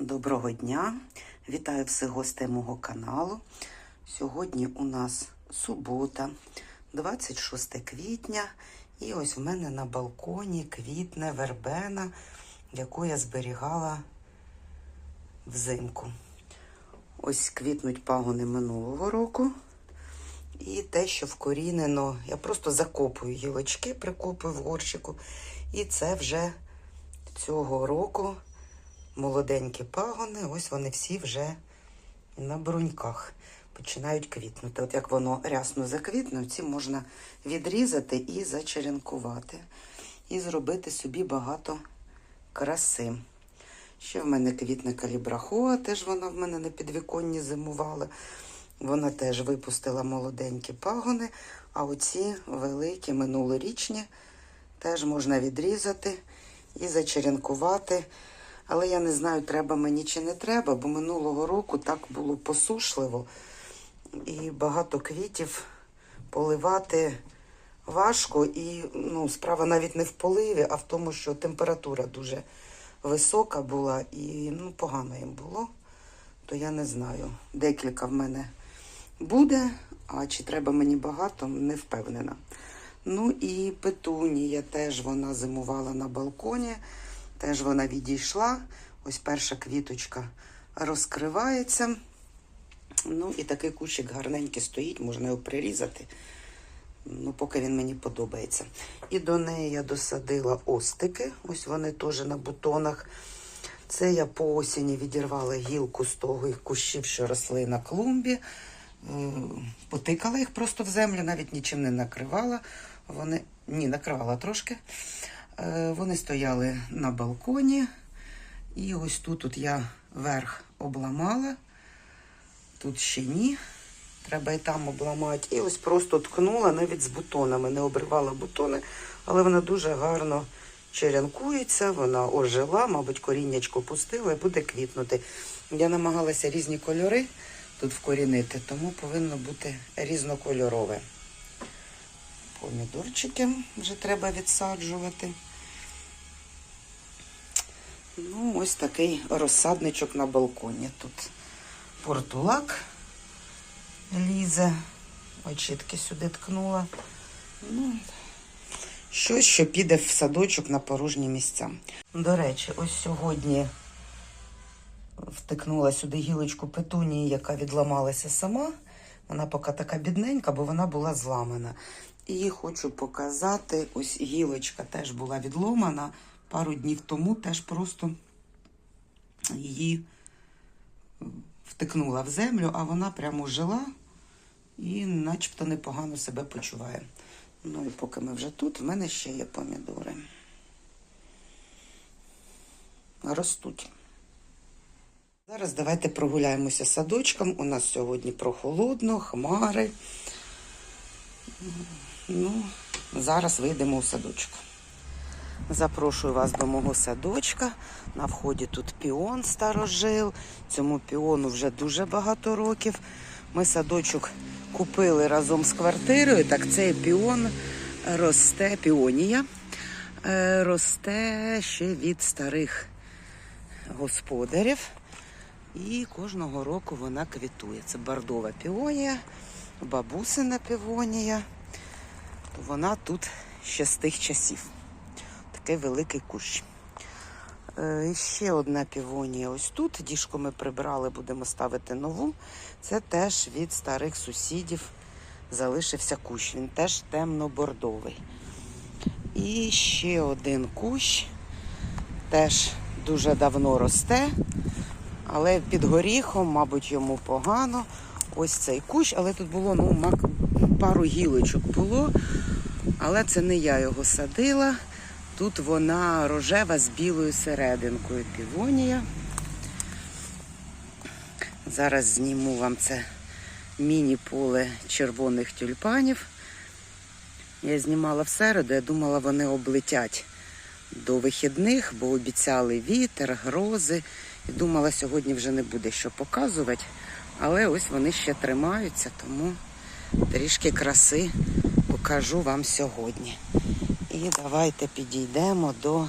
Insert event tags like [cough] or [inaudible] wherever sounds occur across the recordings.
Доброго дня! Вітаю всіх гостей мого каналу. Сьогодні у нас субота, 26 квітня, і ось в мене на балконі квітне вербена, яку я зберігала взимку. Ось квітнуть пагони минулого року. І те, що вкорінено, я просто закопую гілочки, прикопую в горщику. І це вже цього року молоденькі пагони, ось вони всі вже на бруньках починають квітнути. От як воно рясно заквітне, ці можна відрізати і зачеренкувати. І зробити собі багато краси. Ще в мене квітне калібрахоа, теж вона в мене на підвіконні зимувала. Вона теж випустила молоденькі пагони, а оці великі минулорічні теж можна відрізати і зачеренкувати. Але я не знаю, треба мені чи не треба, бо минулого року так було посушливо і багато квітів поливати важко. І ну, справа навіть не в поливі, а в тому, що температура дуже висока була і ну, погано їм було. То я не знаю. Декілька в мене буде, а чи треба мені багато, не впевнена. Ну і петунія теж вона зимувала на балконі. Теж вона відійшла. Ось перша квіточка розкривається. Ну, і такий кущик гарненький стоїть, можна його прирізати. Ну, поки він мені подобається. І до неї я досадила остики. Ось вони теж на бутонах. Це я по осені відірвала гілку з того їх кущів, що росли на клумбі. Потикала їх просто в землю, навіть нічим не накривала. Вони ні, накривала трошки. Е, Вони стояли на балконі. І ось тут от я верх обламала. Тут ще ні. Треба і там обламати. І ось просто ткнула навіть з бутонами. Не обривала бутони, але вона дуже гарно черенкується, вона ожила, мабуть, коріннячко пустила і буде квітнути. Я намагалася різні кольори тут вкорінити, тому повинно бути різнокольорове. Помідорчики вже треба відсаджувати. Ну, ось такий розсадничок на балконі. Тут портулак лізе. Очітки сюди ткнула. Ну, щось, що піде в садочок на порожні місця. До речі, ось сьогодні втикнула сюди гілочку петунії, яка відламалася сама. Вона поки така бідненька, бо вона була зламана. І хочу показати, ось гілочка теж була відломана пару днів тому, теж просто її втикнула в землю, а вона прямо жила і начебто непогано себе почуває. Ну і поки ми вже тут, в мене ще є помідори. Ростуть. Зараз давайте прогуляємося садочком. У нас сьогодні прохолодно, хмари. Ну, зараз вийдемо у садочок. Запрошую вас до мого садочка. На вході тут піон старожил. Цьому піону вже дуже багато років. Ми садочок купили разом з квартирою. Так цей піон росте, піонія е, росте ще від старих господарів. І кожного року вона квітує. Це бордова піонія, бабусина піонія. Вона тут ще з тих часів. Такий великий кущ. Е, ще одна півонія ось тут. Діжку ми прибрали, будемо ставити нову. Це теж від старих сусідів залишився кущ. Він теж темно-бордовий. І ще один кущ. Теж дуже давно росте. Але під горіхом, мабуть, йому погано. Ось цей кущ, але тут було ну, пару гілочок було. Але це не я його садила. Тут вона рожева з білою серединкою півонія. Зараз зніму вам це міні-поле червоних тюльпанів. Я знімала в середу, я думала, вони облетять до вихідних, бо обіцяли вітер, грози. І думала, сьогодні вже не буде що показувати. Але ось вони ще тримаються, тому трішки краси покажу вам сьогодні. І давайте підійдемо до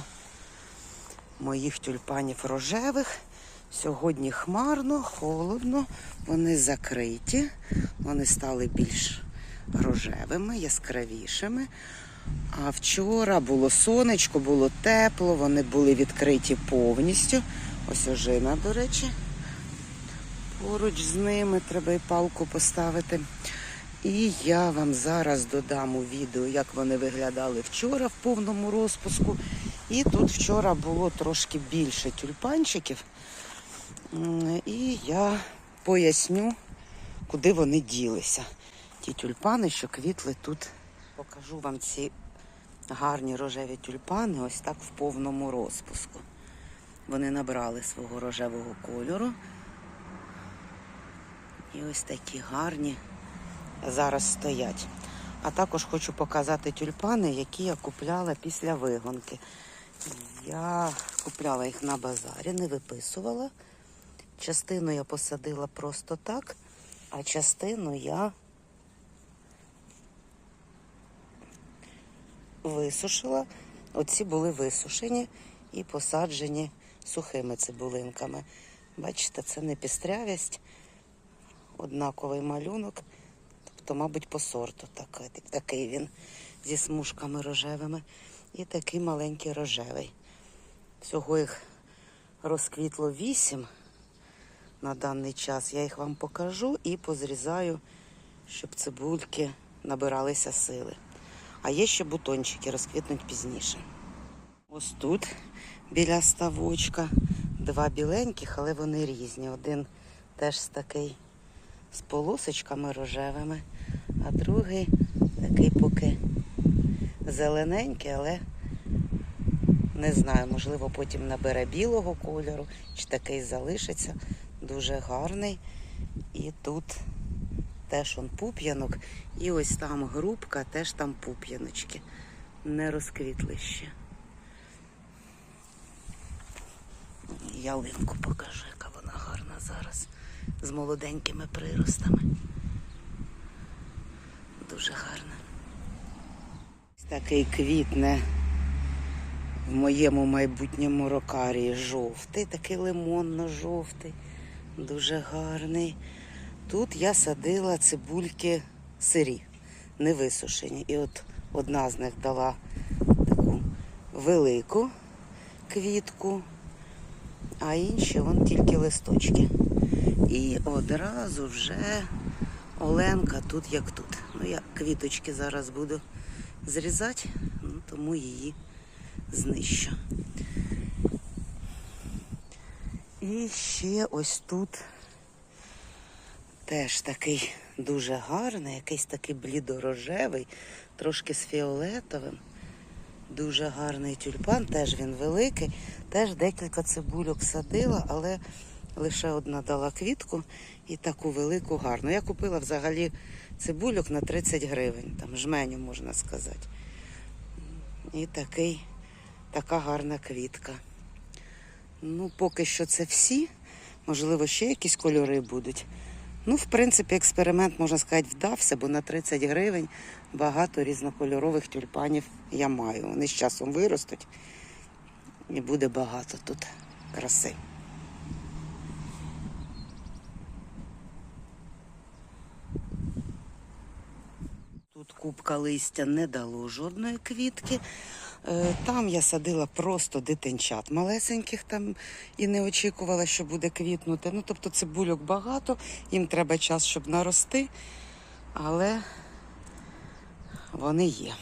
моїх тюльпанів рожевих. Сьогодні хмарно, холодно, вони закриті, вони стали більш рожевими, яскравішими. А вчора було сонечко, було тепло, вони були відкриті повністю. Ось ожина, до речі. Поруч з ними треба і палку поставити. І я вам зараз додам у відео, як вони виглядали вчора в повному розпуску. І тут вчора було трошки більше тюльпанчиків. І я поясню, куди вони ділися. Ті тюльпани, що квітли тут. Покажу вам ці гарні рожеві тюльпани, ось так в повному розпуску. Вони набрали свого рожевого кольору. І ось такі гарні зараз стоять. А також хочу показати тюльпани, які я купляла після вигонки. Я купляла їх на базарі, не виписувала. Частину я посадила просто так, а частину я висушила. Оці були висушені і посаджені сухими цибулинками. Бачите, це не пістрявість, однаковий малюнок. Тобто, мабуть, по сорту такий, такий він зі смужками рожевими. І такий маленький рожевий. Всього їх розквітло вісім на даний час. Я їх вам покажу і позрізаю, щоб цибульки набиралися сили. А є ще бутончики, розквітнуть пізніше. Ось тут біля ставочка два біленьких, але вони різні. Один теж такий з полосочками рожевими, а другий такий поки зелененький, але не знаю, можливо, потім набере білого кольору, чи такий залишиться. Дуже гарний. І тут теж он пуп'янок. І ось там грубка, теж там пуп'яночки. Не розквітли ще. Ялинку покажу, яка вона гарна зараз. З молоденькими приростами. Дуже гарна. Ось такий квітне в моєму майбутньому рокарії жовтий, такий лимонно-жовтий, дуже гарний. Тут я садила цибульки сирі, не висушені. І от одна з них дала таку велику квітку, а інші вон тільки листочки. І одразу вже Оленка тут як тут. Ну, я квіточки зараз буду зрізати, ну, тому її знищу. І ще ось тут теж такий дуже гарний, якийсь такий блідорожевий, трошки з фіолетовим. Дуже гарний тюльпан, теж він великий. Теж декілька цибульок садила, але лише одна дала квітку і таку велику гарну. Я купила взагалі цибульок на 30 гривень, там жменю можна сказати. І такий, така гарна квітка. Ну, поки що це всі. Можливо, ще якісь кольори будуть. Ну, в принципі, експеримент, можна сказати, вдався, бо на 30 гривень багато різнокольорових тюльпанів я маю. Вони з часом виростуть і буде багато тут краси. Тут кубка листя не дало жодної квітки. Е, Там я садила просто дитинчат малесеньких там і не очікувала, що буде квітнути. Ну, тобто цибульок багато, їм треба час, щоб нарости, але вони є.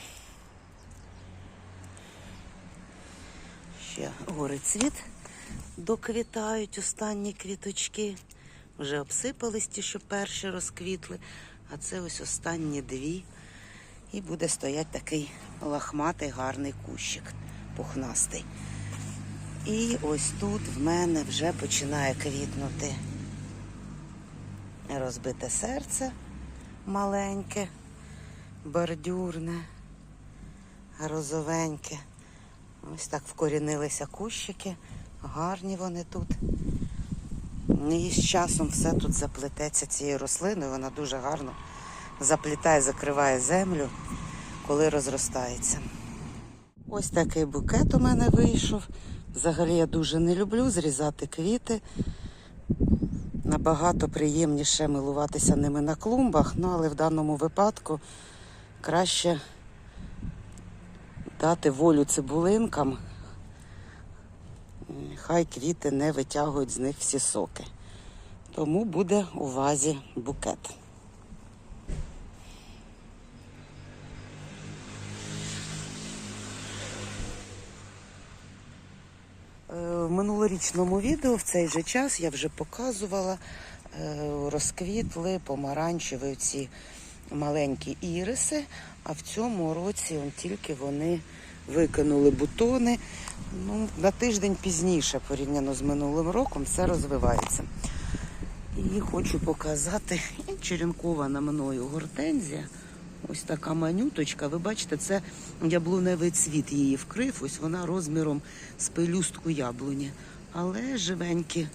Ще горицвіт доквітають останні квіточки. Вже обсипались ті, що перші розквітли, а це ось останні дві. І буде стояти такий лахматий гарний кущик, пухнастий. І ось тут в мене вже починає квітнути розбите серце маленьке, бордюрне, розовеньке. Ось так вкорінилися кущики, гарні вони тут. І з часом все тут заплететься цією рослиною, вона дуже гарно заплітає, закриває землю, коли розростається. Ось такий букет у мене вийшов. Взагалі я дуже не люблю зрізати квіти. Набагато приємніше милуватися ними на клумбах, ну але в даному випадку краще дати волю цибулинкам. Хай квіти не витягують з них всі соки. Тому буде у вазі букет. Е, В минулорічному відео в цей же час я вже показувала е, розквітли помаранчеві ці маленькі іриси, а в цьому році он тільки вони викинули бутони. Ну, на тиждень пізніше, порівняно з минулим роком, все розвивається. І хочу показати [laughs] черенкована мною гортензія. Ось така манюточка. Ви бачите, це яблуневий цвіт її вкрив. Ось вона розміром з пелюстку яблуні. Але живенькі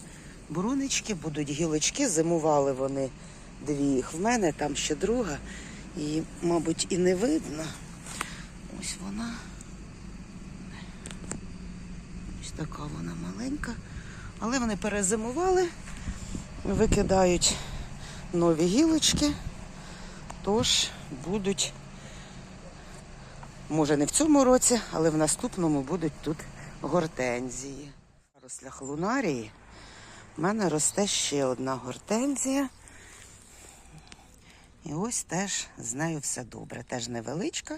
бронечки будуть гілочки. Зимували вони дві їх в мене, там ще друга. І, мабуть, і не видно. Ось вона. Ось така вона маленька. Але вони перезимували, викидають нові гілочки. Тож будуть, може не в цьому році, але в наступному будуть тут гортензії. Рослях лунарії в мене росте ще одна гортензія. І ось теж з нею все добре. Теж невеличка,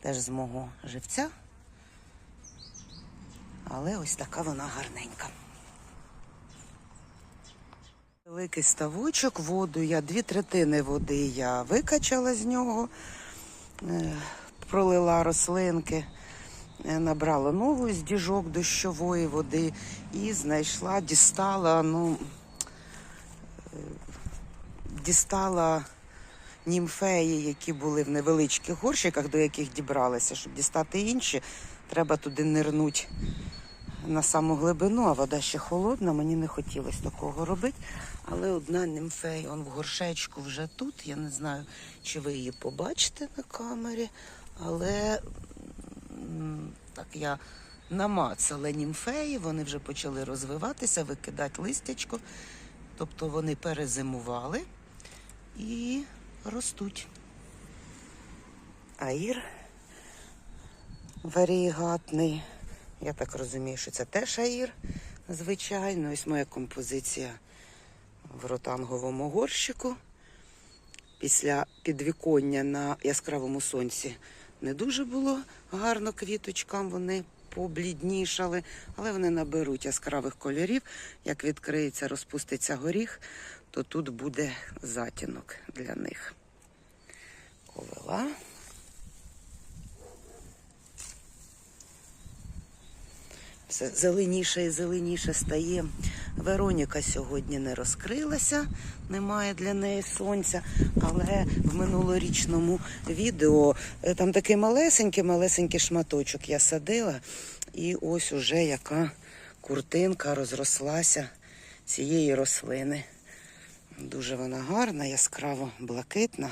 теж з мого живця. Але ось така вона гарненька. Великий ставочок, воду я, дві третини води я викачала з нього, е, пролила рослинки, е, набрала нову з діжок дощової води і знайшла, дістала, ну, е, дістала німфеї, які були в невеличких горщиках, до яких дібралися. Щоб дістати інші, треба туди нирнуть на саму глибину, а вода ще холодна, мені не хотілося такого робити. Але одна німфея, он в горшечку вже тут. Я не знаю, чи ви її побачите на камері, але так я намацала німфеї, вони вже почали розвиватися, викидати листячко. Тобто вони перезимували і ростуть. Аїр варігатний. Я так розумію, що це теж аїр, звичайно. Ось моя композиція в ротанговому горщику. Після підвіконня на яскравому сонці не дуже було гарно квіточкам. Вони побліднішали, але вони наберуть яскравих кольорів. Як відкриється, розпуститься горіх, то тут буде затінок для них. Ковила. Все зеленіше і зеленіше стає. Вероніка сьогодні не розкрилася, немає для неї сонця. Але в минулорічному відео е, там такий малесенький, малесенький шматочок я садила. І ось уже яка куртинка розрослася цієї рослини. Дуже вона гарна, яскраво блакитна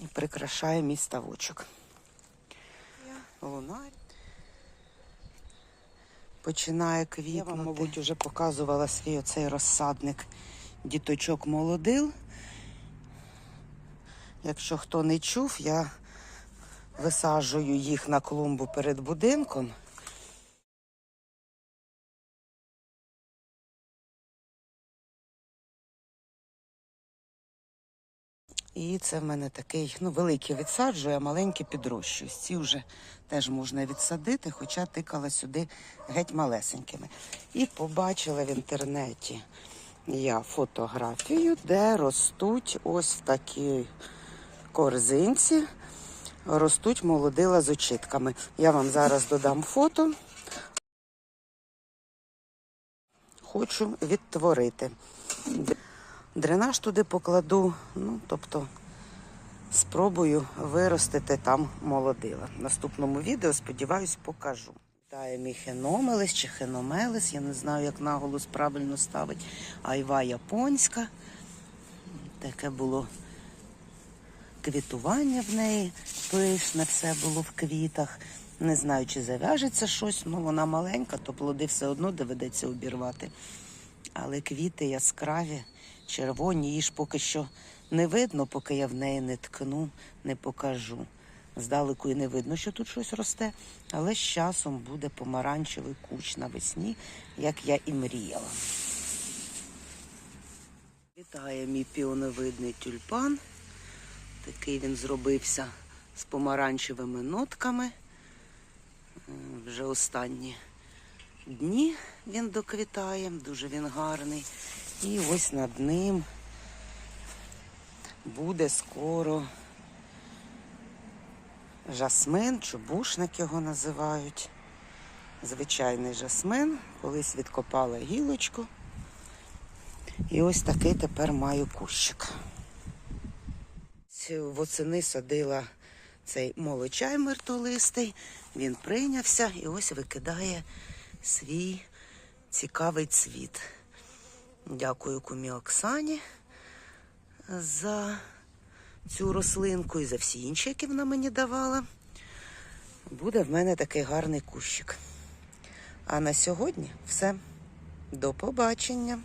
і прикрашає мій ставочок. Лунарь починає квітнути. Я вам, мабуть, вже показувала свій оцей розсадник діточок молодил. Якщо хто не чув, я висаджую їх на клумбу перед будинком. І це в мене такий, ну, великий відсаджую, а маленький підрощую. Ці вже теж можна відсадити, хоча тикала сюди геть малесенькими. І побачила в інтернеті я фотографію, де ростуть ось в такій корзинці, ростуть молодила з очітками. Я вам зараз додам фото. Хочу відтворити. Дренаж туди покладу, ну, тобто спробую виростити там молодила. В наступному відео, сподіваюсь, покажу. Тає мій хеномелес чи хеномелес, я не знаю, як наголос правильно ставить. Айва японська. Таке було квітування в неї пишне, все було в квітах. Не знаю, чи зав'яжеться щось, ну вона маленька, то плоди все одно доведеться обірвати. Але квіти яскраві, червоні, її ж поки що не видно, поки я в неї не ткну, не покажу. Здалеку і не видно, що тут щось росте, але з часом буде помаранчевий кущ навесні, як я і мріяла. Вітає мій піоновидний тюльпан. Такий він зробився з помаранчевими нотками. Вже останні дні він доквітає, дуже він гарний. І ось над ним буде скоро жасмин, чубушник його називають. Звичайний жасмин. Колись відкопала гілочку. І ось такий тепер маю кущик. Восени садила цей молочай мертолистий. Він прийнявся і ось викидає свій цікавий цвіт. Дякую кумі Оксані за цю рослинку і за всі інші, які вона мені давала. Буде в мене такий гарний кущик. А на сьогодні все. До побачення.